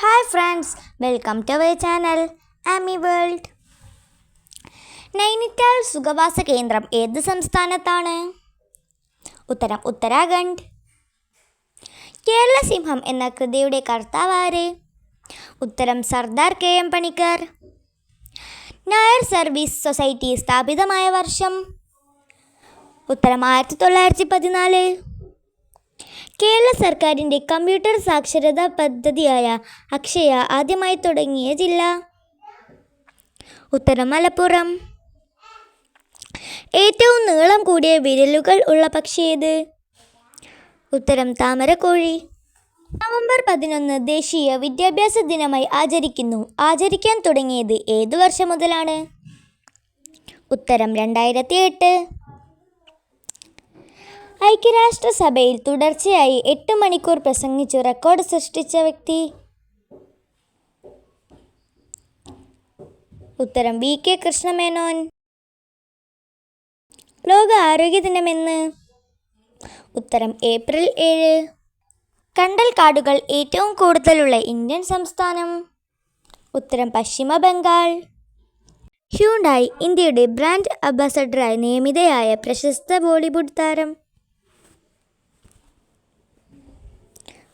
Hi friends welcome to our channel Ami world Nainital സുഖവാസ കേന്ദ്രം ഏത് സംസ്ഥാനത്താണ് ഉത്തരം ഉത്തരാഖണ്ഡ്. കേരള സിംഹം എന്ന കൃതിയുടെ കർത്താവാര്? ഉത്തരം Sardar K M Panikkar. Nair service society സ്ഥാപിതമായ വർഷം. ഉത്തരം ആയിരത്തി തൊള്ളായിരത്തി പതിനാല് കേരള സർക്കാരിന്റെ കമ്പ്യൂട്ടർ സാക്ഷരതാ പദ്ധതിയായ അക്ഷയ ആദ്യമായി തുടങ്ങിയ ജില്ല. ഉത്തരം മലപ്പുറം. ഏറ്റവും നീളം കൂടിയ വിരലുകൾ ഉള്ള പക്ഷി ഏത്? ഉത്തരം താമരക്കോഴി. നവംബർ പതിനൊന്ന് ദേശീയ വിദ്യാഭ്യാസ ദിനമായി ആചരിക്കുന്നു. ആചരിക്കാൻ തുടങ്ങിയത് ഏതു വർഷം മുതലാണ്? ഉത്തരം രണ്ടായിരത്തി എട്ട്. ഐക്യരാഷ്ട്രസഭയിൽ തുടർച്ചയായി എട്ട് മണിക്കൂർ പ്രസംഗിച്ചു റെക്കോർഡ് സൃഷ്ടിച്ച വ്യക്തി. ഉത്തരം വി. കെ. കൃഷ്ണമേനോൻ. ലോക ആരോഗ്യ ദിനമെന്ന്. ഉത്തരം ഏപ്രിൽ ഏഴ്. കണ്ടൽ കാടുകൾ ഏറ്റവും കൂടുതലുള്ള ഇന്ത്യൻ സംസ്ഥാനം. ഉത്തരം പശ്ചിമ ബംഗാൾ ഹ്യൂണ്ടായി ഇന്ത്യയുടെ ബ്രാൻഡ് അംബാസഡറായി നിയമിതയായ പ്രശസ്ത ബോളിവുഡ് താരം.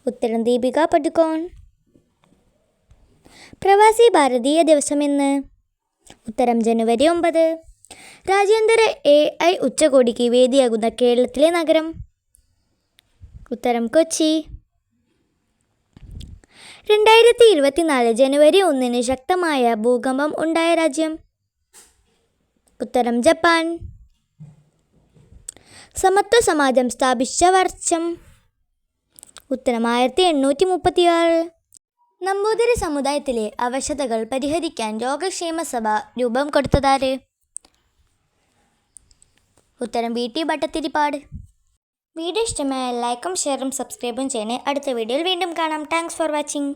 ഉത്തരം ദീപിക പടുക്കോൺ. പ്രവാസി ഭാരതീയ ദിവസം ഇന്ന്. ഉത്തരം ജനുവരി ഒമ്പത്. രാജ്യാന്തര എ ഐ ഉച്ചകോടിക്ക് വേദിയാകുന്ന കേരളത്തിലെ നഗരം. ഉത്തരം കൊച്ചി. രണ്ടായിരത്തി ഇരുപത്തിനാല് ജനുവരി ഒന്നിന് ശക്തമായ ഭൂകമ്പം ഉണ്ടായ രാജ്യം. ഉത്തരം ജപ്പാൻ. സമത്വ സമാജം സ്ഥാപിച്ച വർഷം. ഉത്തരം ആയിരത്തി എണ്ണൂറ്റി മുപ്പത്തിയാറ് നമ്പൂതിരി സമുദായത്തിലെ അവശതകൾ പരിഹരിക്കാൻ യോഗക്ഷേമ സഭ രൂപം കൊടുത്തതാര്? ഉത്തരം വി. ടി. ഭട്ടത്തിരിപ്പാട് വീഡിയോ ഇഷ്ടമായ ലൈക്കും ഷെയറും സബ്സ്ക്രൈബും ചെയ്യണേ. അടുത്ത വീഡിയോയിൽ വീണ്ടും കാണാം. Thanks for watching.